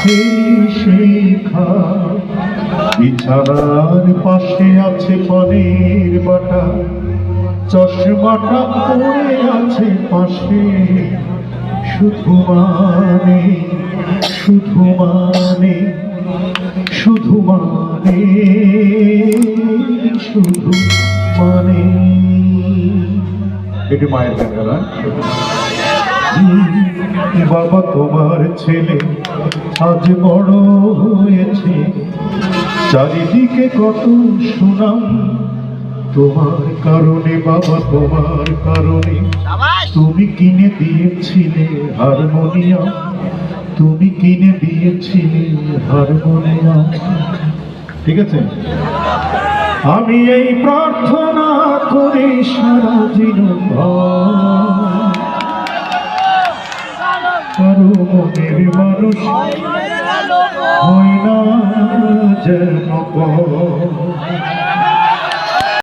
সেই খাট বিছানার পাশে আছে পনেরো বাটা। চশমাটা পড়ে আছে পাশে। শুধু মানে শুধু মানে শুধু মানে শুধু মানে। এটি মায়ের দেখা বাবা তোমার ছেলে আজ বড় হয়েছে। চারিদিকে কত সুনাম তোমার কারণে বাবা তোমার কারণে। তুমি কিনে দিয়েছিলে হারমোনিয়াম তুমি কিনে দিয়েছিলে হারমোনিয়াম। ঠিক আছে? আমি এই প্রার্থনা করি সারা জীবন কারও মনের মানুষ হয় না যেন পর।